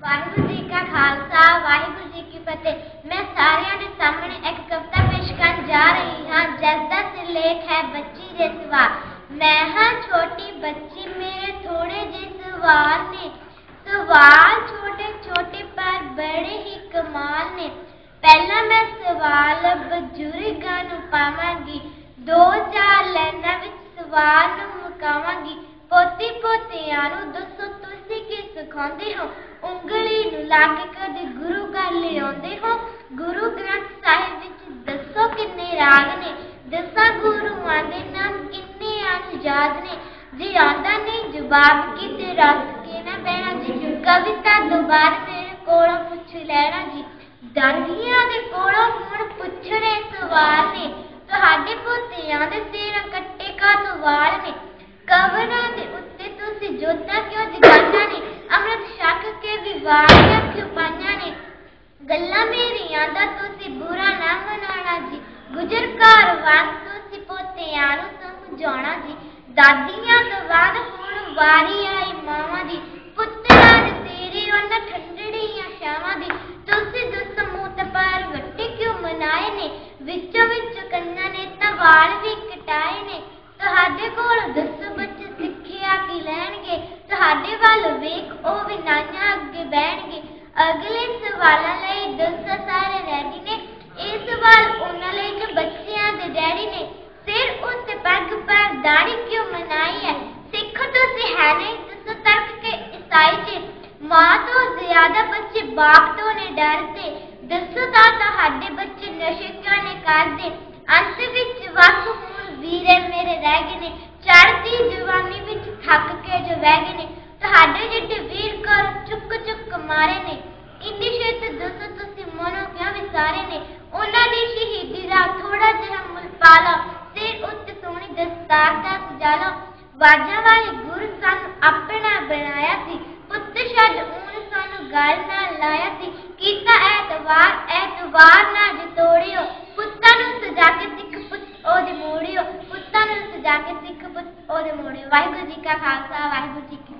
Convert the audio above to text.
ਵਾਹਿਗੁਰੂ ਜੀ ਕਾ ਖਾਲਸਾ, ਵਾਹਿਗੁਰੂ ਜੀ ਕੀ ਫਤਿਹ। ਮੈਂ ਸਾਰਿਆਂ ਦੇ ਸਾਹਮਣੇ ਇੱਕ ਕਵਿਤਾ ਪੇਸ਼ ਕਰਨ ਜਾ ਰਹੀ ਹਾਂ, ਜਿਸ ਦਾ ਸਿਰਲੇਖ ਹੈ ਬੱਚੀ ਦੇ ਸਵਾਲ। ਮੈਂ ਹਾਂ ਛੋਟੀ ਬੱਚੀ, ਮੇਰੇ ਥੋੜੇ ਜਿਹੇ ਸਵਾਲ ਨੇ। ਸਵਾਲ ਛੋਟੇ ਛੋਟੇ, ਪਰ ਬੜੇ ਹੀ ਕਮਾਲ ਨੇ। ਪਹਿਲਾਂ ਮੈਂ ਸਵਾਲ ਬਜ਼ੁਰਗਾਂ ਨੂੰ ਪਾਵਾਂਗੀ। ਦੋ ਚਾਰ ਲਾਈਨਾਂ ਵਿੱਚ ਸਵਾਲ ਨੂੰ ਮੁਕਾਵਾਂਗੀ। ਪੋਤੀ ਪੋਤਿਆਂ ਨੂੰ ਦੱਸੋ, ਤੁਸੀਂ ਕੀ ਸਿਖਾਉਂਦੇ ਹੋ? ਨੂੰ ਲਾ ਕੇ ਕਦੇ ਗੁਰੂ ਘਰ ਲਿਆਉਂਦੇ ਹੋ। ਗੁਰੂ ਗ੍ਰੰਥ ਸਾਹਿਬ ਵਿੱਚ ਦੱਸੋ ਕਿੰਨੇ ਰਾਗ ਨੇ। ਦਸਾਂ ਗੁਰੂਆਂ ਦੇ ਨਾਮ ਕਿੰਨੇ ਅਨੁਜਾਦ ਨੇ। ਜੇ ਆਉਂਦਾ ਨਹੀਂ ਜਵਾਬ ਕਿਤੇ ਰੱਖ ਕੇ ਨਾ ਬਹਿਣਾ ਜੀ। ਕਵਿਤਾ ਦੁਬਾਰਾ ਮੇਰੇ ਕੋਲੋਂ ਪੁੱਛ ਲੈਣਾ ਜੀ। ਦਾਦੀਆਂ ਦੇ ਕੋਲੋਂ ਹੁਣ ਪੁੱਛਣੇ ਸਵਾਲ ਨੇ। ਤੁਹਾਡੇ ਪੋਤਿਆਂ ਦੇ ਸਿਰ ਕੱਟੇ ਕਾ ਵਾਲ ਨੇ। ਕਬਰਾਂ ਦੇ ਉੱਤੇ ਤੁਸੀਂ ਜੋਤਾਂ ਕਿਉਂ ਕੇ ਵੀ ਪਾਈਆਂ ਨੇ। ਗੱਲਾਂ ਮੇਰੀਆਂ ਦਾ ਤੁਸੀਂ ਬੁਰਾ ਨਾ ਮਨਾਣਾ ਜੀ। ਗੁਜਰ ਘਰ ਵਾਂਗ ਤੁਸੀਂ ਪੋਤਿਆਂ ਨੂੰ ਸਮਝਾਉਣਾ ਜੀ। ਦਾਦੀਆਂ ਤੋਂ ਬਾਅਦ ਹੁਣ ਵਾਰੀ ਆਈ ਮਾਵਾਂ ਦੀ। ਪੁੱਤਰਾਂ ਦੇ ਤੇਰੇ ਉਹਨਾਂ ਠੰਡੜੀਆਂ ਛਾਵਾਂ ਦੀ। ਤੁਸੀਂ ਦੱਸੋ ਮੂੰਹ ਪਰ ਵੱਟੇ ਕਿਉਂ ਮਨਾਏ ਨੇ? ਵਿੱਚੋਂ ਵਿੱਚ ਕੰਨਾਂ ਨੇ ਤਾਂ ਵਾਲ ਵੀ ਕਟਾਏ ਨੇ। ਤੁਹਾਡੇ ਕੋਲ ਦੱਸੋ ਬੱਚੇ ਸਿੱਖਿਆ ਕੀ ਲੈਣਗੇ ਤੁਹਾਡੇ ਵੱਲ ਵੇਖ ਉਹ ਵੀ ਨਾਈਆਂ ਅੱਗੇ ਬਹਿਣਗੇ ਅਗਲੇ ਸਵਾਲਾਂ ਲਈ ਦੱਸੋ ਸਾਰੇ ਰੈਡੀ ਨੇ, ਇਹ ਸਵਾਲ ਉਹਨਾਂ ਲਈ ਜੋ ਬੱਚਿਆਂ ਦੇ ਡੈਡੀ ਨੇ, ਸਿਰ ਉੱਤੇ ਪੱਗ ਪਰ ਦਾੜੀ ਕਿਉਂ ਮਨਾਈ ਹੈ? ਸਿੱਖ ਤੁਸੀਂ ਹੈ ਨਹੀਂ ਦੱਸੋ ਤੱਕ ਕੇ ਈਸਾਈ ਜੀ ਮਾਂ ਤੋਂ ਜ਼ਿਆਦਾ ਬੱਚੇ ਬਾਪ ਤੋਂ ਨੇ ਡਰਦੇ ਦੱਸੋ ਤਾਂ ਤੁਹਾਡੇ ਬੱਚੇ ਨਸ਼ੇ ਕਿਉਂ ਨੇ ਕਰਦੇ? ਅੰਤ ਵਿੱਚ ਵੱਖ ਹੁਣ ਵੀਰੇ ਮੇਰੇ ਰਹਿ ਗਏ ਨੇ ਚੜ੍ਹਦੀ ਜਵਾਨੀ ਵਿੱਚ ਥੱਕ ਕੇ ਜੋ ਬਹਿ ਗਏ ਨੇ ਤੁਹਾਡੇ ਜਿੱਡੇ ਵੀਰ ਕਰ ਚੁੱਕ ਚੁੱਕ ਮਾਰੇ ਨੇ ਇੰਨੀ ਛੇਤ ਦੱਸੋ ਤੁਸੀਂ ਮਨੋਂ ਕਿਉਂ ਵਿਸਾਰੇ ਨੇ ਉਹਨਾਂ ਦੀ ਸ਼ਹੀਦੀ ਦਾ ਥੋੜਾ ਜਿਹਾ ਮੁੱਲ ਪਾ ਲਓ ਸਿਰ ਉੱਤੇ ਸੋਹਣੀ ਦਸਤਾਰ ਦਾ ਸਜਾ ਵਾਜਾਂ ਵਾਲੇ ਗੁਰ ਸਾਨੂੰ ਆਪਣਾ ਬਣਾਇਆ ਸੀ। ਪੁੱਤ ਛੱਡ ਊਨ ਸਾਨੂੰ ਗੱਲ ਨਾਲ ਲਾਇਆ ਸੀ। ਕੀਤਾ ਐਤਵਾਰ ਐਤਵਾਰ ਨਾ ਜੇ ਪੁੱਤਾਂ ਨੂੰ ਸਜਾ ਕੇ ਸਿੱਖ ਪੁੱਤ ਉਹਦੇ ਮੋੜਿਓ। ਪੁੱਤਾਂ ਨੂੰ ਸਜਾ ਕੇ ਸਿੱਖ ਪੁੱਤ ਉਹਦੇ ਮੋੜਿਓ। ਵਾਹਿਗੁਰੂ ਜੀ ਕਾ ਖਾਲਸਾ, ਵਾਹਿਗੁਰੂ ਜੀ ਕੀ